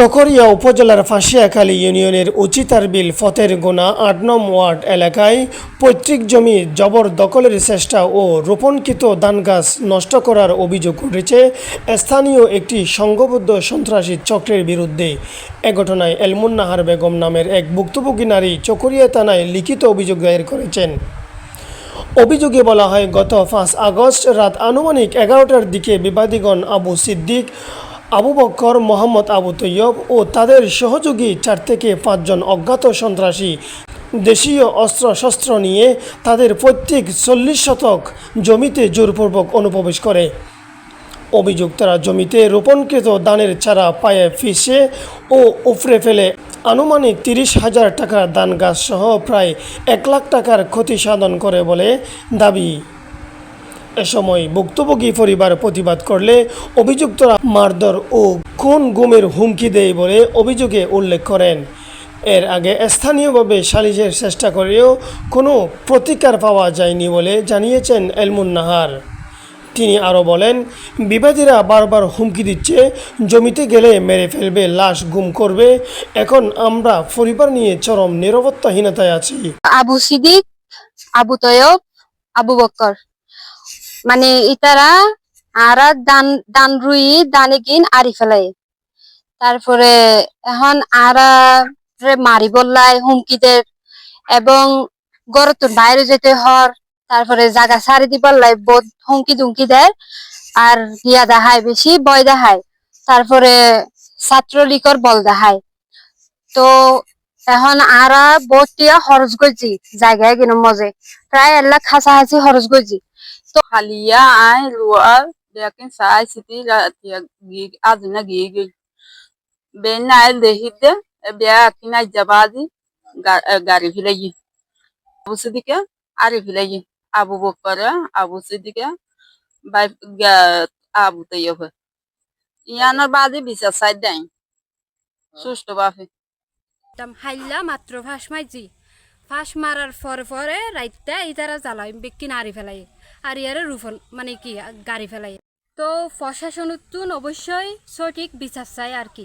চকরিয়া উপজেলার ফাঁসিয়াখালী ইউনিয়নের উচিতার বিল ফতের গোনা আট নম ওয়ার্ড এলাকায় পৈতৃক জমি জবরদখলের চেষ্টা ও রোপণকৃত ধান গাছ নষ্ট করার অভিযোগ উঠেছে। স্থানীয় একটি সংঘবদ্ধ সন্ত্রাসী চক্রের বিরুদ্ধে। এ ঘটনায় এলমুন্নাহার বেগম নামের এক ভুক্তভোগী নারী চকরিয়া থানায় লিখিত অভিযোগ দায়ের করেছেন। অভিযোগে বলা হয়, গত পাঁচ আগস্ট রাত আনুমানিক এগারোটার দিকে বিবাদীগণ আবু সিদ্দিক আবু বক্কর, মোহাম্মদ আবু তৈয়ব ও তাদের সহযোগী চার থেকে পাঁচজন অজ্ঞাত সন্ত্রাসী দেশীয় অস্ত্রশস্ত্র নিয়ে তাদের প্রত্যেক চল্লিশ শতক জমিতে জোরপূর্বক অনুপ্রবেশ করে। অভিযুক্তরা জমিতে রোপণকৃত দানের চারা পায়ে ফিসে ও উপড়ে ফেলে আনুমানিক তিরিশ হাজার টাকার দান গাছ সহ প্রায় এক লাখ টাকার ক্ষতি সাধন করে বলে দাবি। এ সময় ভুক্তভোগী পরিবার প্রতিবাদ করলে অভিযুক্তরা মারধর ও খুন গুমের হুমকি দেয় বলে অভিযোগে উল্লেখ করেন। এর আগে স্থানীয়ভাবে সালিশের চেষ্টা করেও কোনো প্রতিকার পাওয়া যায়নি বলে জানিয়েছেন এলমুন নাহার। তিনি আরও বলেন, বিবাদীরা বারবার হুমকি দিচ্ছে, জমিতে গেলে মেরে ফেলবে, লাশ গুম করবে। এখন আমরা পরিবার নিয়ে চরম নিরাপত্তাহীনতায় আছি। আবু সিদ্দিক, আবু তয়ব, আবু বক্কর। মানে ইতারা, আরা, দান দান রুই দানে গিন আরি ফেলাই তারপরে এখন আরা মারি বললাই হুমকিদের এবং গরত বাইরে যেতে হর, তারপরে জায়গা সারি দি বললাই বোধ হুমকি দুমকি দেয়, আর ইয়া দেখায় বেশি বয় দেখায়। তারপরে ছাত্রলীগর বল দেখায়। তো এখন আরা বটিয়া খরচ করছি জায়গায় কিনো মজে। প্রায় এক লাখ হাসাহাসি খরচ করছি Halia ai lua lekin sai siti la tia gi azna gi gi ben na de hidde be akina jabazi gari filayi abu sidike ari filayi abu bokkara abu sidike bai abu tayyib ইয়ানোর বাদে বিচার side দেয় সুষ্ঠু বাফে একদম হাইলা মাত্র ফাঁস মাইছি ফাঁস মারার পরে পরে রাইতে ইতারা জ্বালাই বেক্কি নাড়ি ফেলাই আর ইয়ারে রুফল মানে কি, গাড়ি ফেলাই তো প্রশাসন অবশ্যই সঠিক বিচার চাই আর কি।